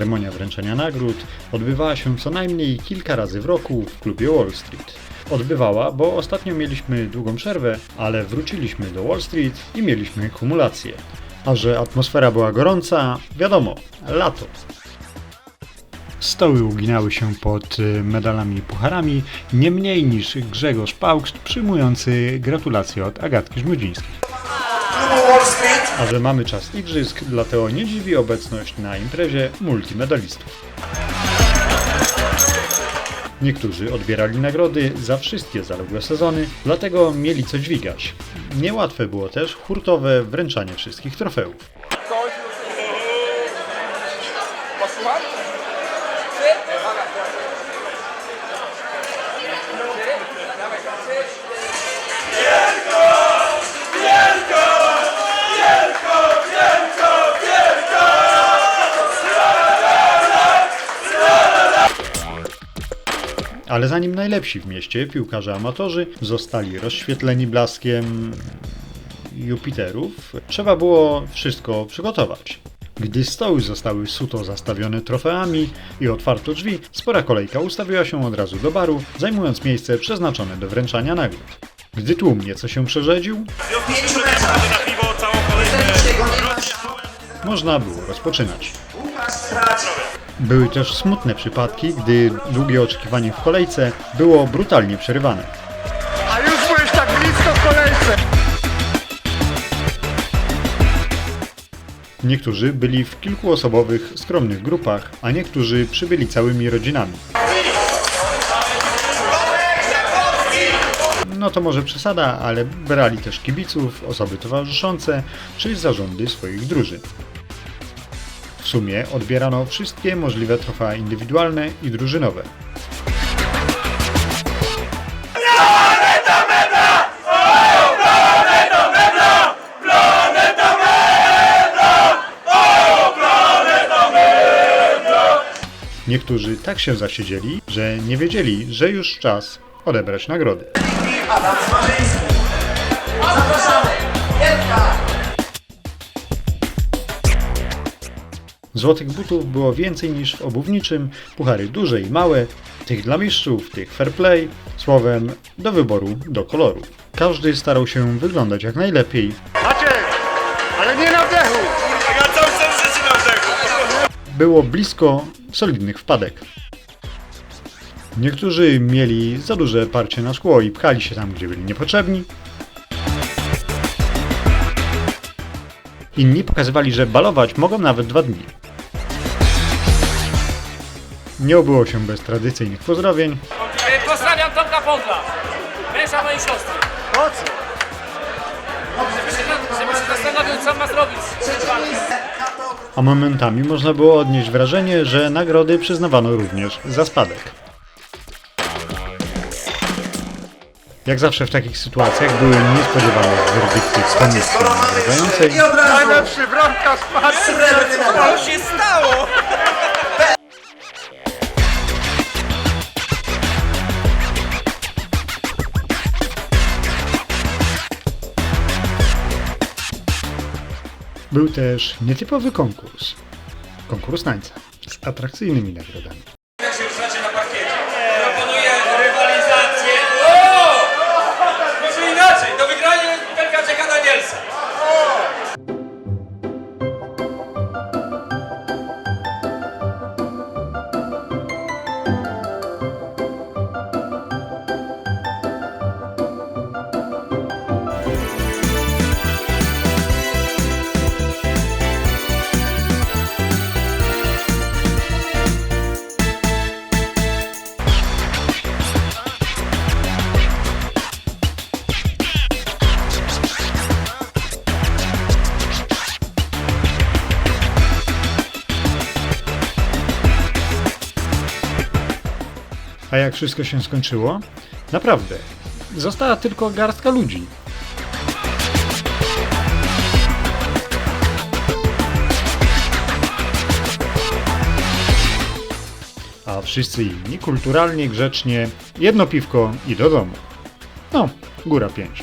Ceremonia wręczenia nagród odbywała się co najmniej kilka razy w roku w klubie Wall Street. Odbywała, bo ostatnio mieliśmy długą przerwę, ale wróciliśmy do Wall Street i mieliśmy kumulację. A że atmosfera była gorąca, wiadomo, lato. Stoły uginały się pod y, medalami i pucharami, nie mniej niż Grzegorz Pałkszt przyjmujący gratulacje od Agatki Żmudzińskiej. A że mamy czas igrzysk, dlatego nie dziwi obecność na imprezie multimedalistów. Niektórzy odbierali nagrody za wszystkie zaległe sezony, dlatego mieli co dźwigać. Niełatwe było też hurtowe wręczanie wszystkich trofeów. Posłucham? Ale zanim najlepsi w mieście piłkarze amatorzy zostali rozświetleni blaskiem Jupiterów, trzeba było wszystko przygotować. Gdy stoły zostały suto zastawione trofeami i otwarto drzwi, spora kolejka ustawiła się od razu do baru, zajmując miejsce przeznaczone do wręczania nagród. Gdy tłum nieco się przerzedził, można było rozpoczynać. Łukasz. Były też smutne przypadki, gdy długie oczekiwanie w kolejce było brutalnie przerywane. A już byłeś tak blisko w kolejce. Niektórzy byli w kilkuosobowych, skromnych grupach, a niektórzy przybyli całymi rodzinami. No to może przesada, ale brali też kibiców, osoby towarzyszące czy zarządy swoich drużyn. Sumie odbierano wszystkie możliwe trofea indywidualne i drużynowe. Niektórzy tak się zasiedzieli, że nie wiedzieli, że już czas odebrać nagrody. Złotych butów było więcej niż w obuwniczym, puchary duże i małe, tych dla mistrzów, tych fair play, słowem do wyboru, do koloru. Każdy starał się wyglądać jak najlepiej, Maciek, ale nie na wdechu. Ja cały czas życie na wdechu. było blisko solidnych wpadek. Niektórzy mieli za duże parcie na szkło i pchali się tam, gdzie byli niepotrzebni. Inni pokazywali, że balować mogą nawet dwa dni. Nie obyło się bez tradycyjnych pozdrowień, E, Pozdrawiam Tomka Pątla, męża mojej siostry. Po co? Żeby się, żeby się zastanowił, co ma zrobić. a momentami można było odnieść wrażenie, że nagrody przyznawano również za spadek. Jak zawsze w takich sytuacjach były niespodziewane werdykty komisji razu Najlepszy bramka spadł. medal. się stało? Był też nietypowy konkurs. Konkurs tańca z atrakcyjnymi nagrodami. A jak wszystko się skończyło? Naprawdę. Została tylko garstka ludzi. A wszyscy inni kulturalnie, grzecznie, jedno piwko i do domu. No, góra pięć.